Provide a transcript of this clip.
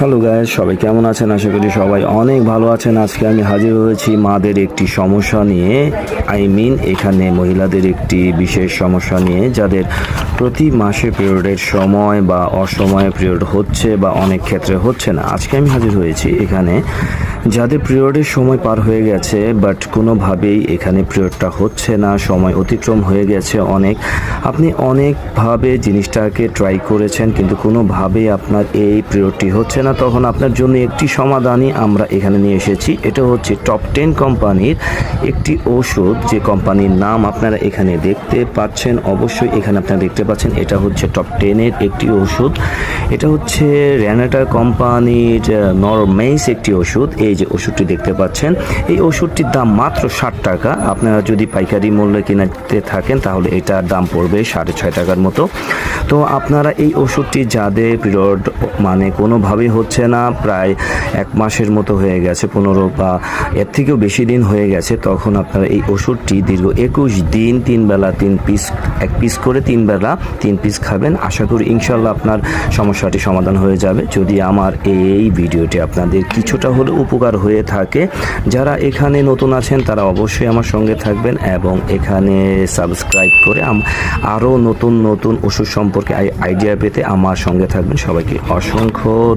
Hello guys সবাই কেমন আছেন? আশা করি সবাই অনেক ভালো আছেন। আজকে আমি হাজির হয়েছি মাদের একটি সমস্যা নিয়ে। আই মিন এখানে মহিলাদের একটি বিশেষ সমস্যা নিয়ে, যাদের প্রতি মাসে পিরিয়ডের সময় বা অসময়ে পিরিয়ড হচ্ছে বা অনেক ক্ষেত্রে হচ্ছে না। আজকে আমি হাজির হয়েছি এখানে। যাদের পিরিয়ডের সময় পার হয়ে গেছে বাট কোনোভাবেই এখানে পিরিয়ডটা হচ্ছে না, সময় অতিক্রম হয়ে গেছে অনেক। আপনি অনেকভাবে জিনিসটাকে ট্রাই করেছেন, কিন্তু কোনোভাবেই আপনার এই পিরিয়ডটি হচ্ছে না। তখন আপনার জন্য একটি সমাধানই আমরা এখানে নিয়ে এসেছি। এটা হচ্ছে টপ টেন কোম্পানির একটি ওষুধ। যে কোম্পানির নাম আপনারা এখানে দেখতে পাচ্ছেন, অবশ্যই এখানে আপনারা দেখতে পাচ্ছেন, এটা হচ্ছে টপ টেনের একটি ওষুধ। এটা হচ্ছে র্যানাটা কোম্পানির নরমেইস একটি ওষুধ। এই যে ওষুধটি দেখতে পাচ্ছেন, এই ওষুধটির দাম মাত্র ষাট টাকা। আপনারা যদি পাইকারি মূল্যে কিনতে থাকেন, তাহলে এটার দাম পড়বে সাড়ে ছয় টাকার মতো। তো আপনারা এই ওষুধটি যাদের পিরিয়ড মানে কোনোভাবেই হচ্ছে না, প্রায় এক মাসের মতো হয়ে গেছে, পনেরো বা এর থেকেও বেশি দিন হয়ে গেছে। তখন আপনারা এই ওষুধটি দীর্ঘ একুশ দিন, তিন বেলা তিন পিস এক পিস করে তিন বেলা তিন পিস খাবেন। আশা করি ইনশাল্লাহ আপনার সমস্যাটি সমাধান হয়ে যাবে। যদি আমার এই ভিডিওটি আপনাদের কিছুটা হলে উপকার হয়ে থাকে, যারা এখানে নতুন আছেন, তারা অবশ্যই আমার সঙ্গে থাকবেন এবং এখানে সাবস্ক্রাইব করে আরও নতুন নতুন ওষুধ সম্পর্কে আই- আইডিয়া পেতে আমার সঙ্গে থাকবেন। সবাইকে অসংখ্য